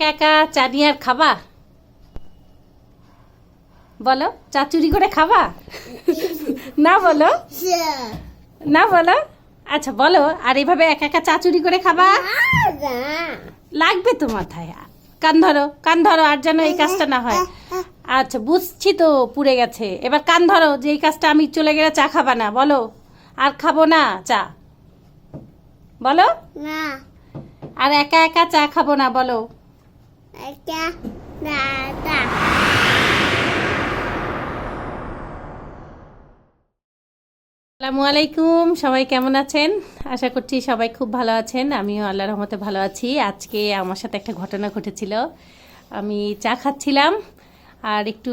একা একা চা নিয়ে আর খাবা? বলো চা চুরি করে খাবা? না বলো? না বলো? আচ্ছা বলো আর এইভাবে একা একা চা চুরি করে খাবা? লাগবে তো মাথায় কান ধরো কান ধরো আর যেন এই কাজটা না হয়। আচ্ছা বুঝছি তো পুড়ে গেছে। এবার কান ধরো যে এই কাজটা আমি চলে গেলে চা খাবা না বলো। আর খাব না চা। বলো? না। আর একা একা চা খাব না বলো। দাদা আসসালামু আলাইকুম, সবাই কেমন আছেন? আশা করছি সবাই খুব ভালো আছেন। আমিও আল্লাহ রহমতে ভালো আছি। আজকে আমার সাথে একটা ঘটনা ঘটেছিল। আমি চা খাচ্ছিলাম আর একটু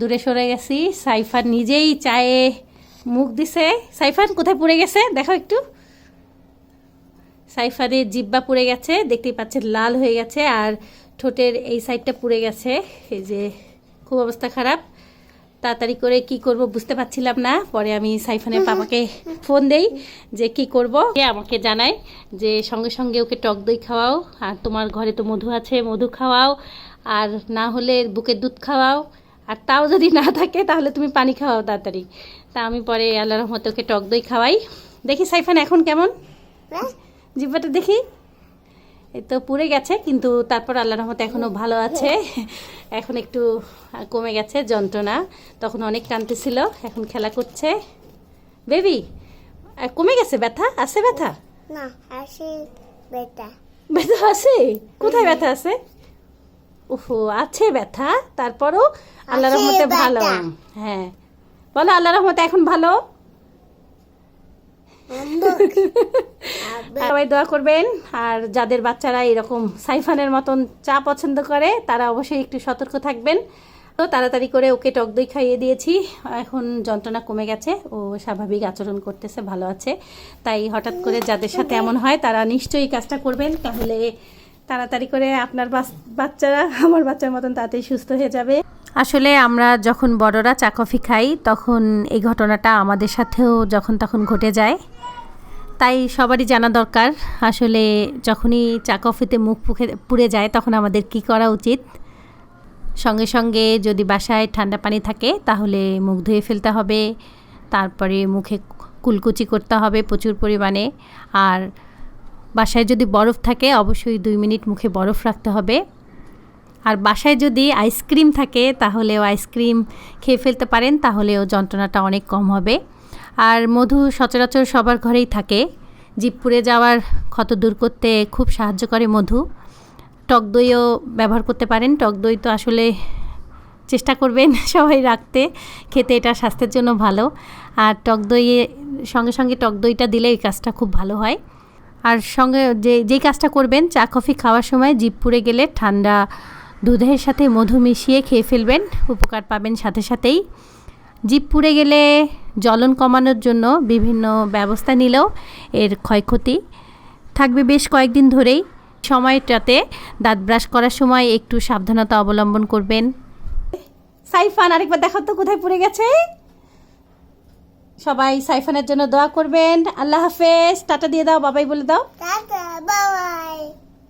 দূরে সরে গেছি। সাইফান নিজেই চায়ে মুখ দিছে। সাইফান, কোথায় পড়ে গেছে? দেখো একটু। সাইফানের জিব্বা পড়ে গেছে। দেখতেই পাচ্ছেন, লাল হয়ে গেছে। আর ঠোঁটের এই সাইডটা পুড়ে গেছে। এই যে খুব অবস্থা খারাপ। তাড়াতাড়ি করে কি করব বুঝতে পারছিলাম না। পরে আমি সাইফানের পাপাকে ফোন দেই যে কি করব। সে আমাকে জানায় যে সঙ্গে সঙ্গে ওকে টক দই খাওয়াও আর তোমার ঘরে তো মধু আছে মধু খাওয়াও আর না হলে বুকের দুধ খাওয়াও আর তাও যদি না থাকে তাহলে তুমি পানি খাওয়াও তাড়াতাড়ি। তা আমি পরে আল্লাহ রহমতে ওকে টক দই খাওয়াই। দেখি সাইফান এখন কেমন? জিব্বাটা দেখি। তো পুড়ে গেছে কিন্তু তারপর আল্লাহ রহমতে এখনও ভালো আছে। এখন একটু কমে গেছে যন্ত্রণা। তখন অনেক টানতেছিল এখন খেলা করছে। বেবি কমে গেছে ব্যথা? আছে ব্যথা? না আসি বেটা ব্যথা আছে? কোথায় ব্যথা আছে? ওহো আছে ব্যথা তারপরও আল্লাহ রহমতে ভালো। হ্যাঁ। বলো আল্লাহ রহমতে এখন ভালো? সবাই দোয়া করবেন আর যাদের বাচ্চারা এরকম সাইফানের মতন চা পছন্দ করে তারা অবশ্যই একটু সতর্ক থাকবেন। তো তাড়াতাড়ি করে ওকে টক দই খাইয়ে দিয়েছি। এখন যন্ত্রণা কমে গেছে ও স্বাভাবিক আচরণ করতেছে ভালো আছে। তাই হঠাৎ করে যাদের সাথে এমন হয় তারা নিশ্চয়ই কাজটা করবেন। তাহলে তাড়াতাড়ি করে আপনার বাচ্চারা আমার বাচ্চার মতন তাড়াতাড়ি সুস্থ হয়ে যাবে। আসলে আমরা যখন বড়রা চা কফি খাই তখন এই ঘটনাটা আমাদের সাথেও যখন তখন ঘটে যায়। তাই সবারই জানা দরকার। আসলে যখনই চা কফিতে মুখ পুখে, পুড়ে যায়, তখন আমাদের কি করা উচিত? সঙ্গে সঙ্গে যদি বাসায় ঠান্ডা পানি থাকে, তাহলে মুখ ধুয়ে ফেলতে হবে। তারপরে মুখে কুলকুচি করতে হবে প্রচুর পরিমাণে। আর বাসায় যদি বরফ থাকে, অবশ্যই দুই মিনিট মুখে বরফ রাখতে হবে। আর বাসায় যদি আইসক্রিম থাকে, তাহলেও আইসক্রিম খেয়ে ফেলতে পারেন, তাহলেও যন্ত্রণাটা অনেক কম হবে। আর মধু সচরাচর সবার ঘরেই থাকে। জিভ পুড়ে যাওয়ার ক্ষত দূর করতে খুব সাহায্য করে মধু। টক দইও ব্যবহার করতে পারেন। টক দই তো আসলে চেষ্টা করবেন সবাই রাখতে। খেতে এটা স্বাস্থ্যের জন্য ভালো। আর টক দইয়ে সঙ্গে সঙ্গে টক দইটা দিলে এই কাজটা খুব ভালো হয়। আর সঙ্গে যে, যেই কাজটা করবেন, চা, কফি খাওয়ার সময় জিভ পুড়ে গেলে ঠান্ডা দুধের সাথে মধু মিশিয়ে খেয়ে ফেলবেন। উপকার পাবেন সাথে সাথেই। জিভ পুড়ে গেলে জ্বলন কমানোর জন্য বিভিন্ন ব্যবস্থা নিলেও এর ক্ষয়ক্ষতি থাকবে বেশ কয়েকদিন ধরেই। সময়টাতে দাঁত ব্রাশ করার সময় একটু সাবধানতা অবলম্বন করবেন। সাইফান, আরেকবার দেখো তো কোথায় পড়ে গেছে। সবাই সাইফানের জন্য দোয়া করবেন। আল্লাহ হাফেজ। টাটা দিয়ে দাও, বাবাই বলে দাও। টাটা, বাবাই।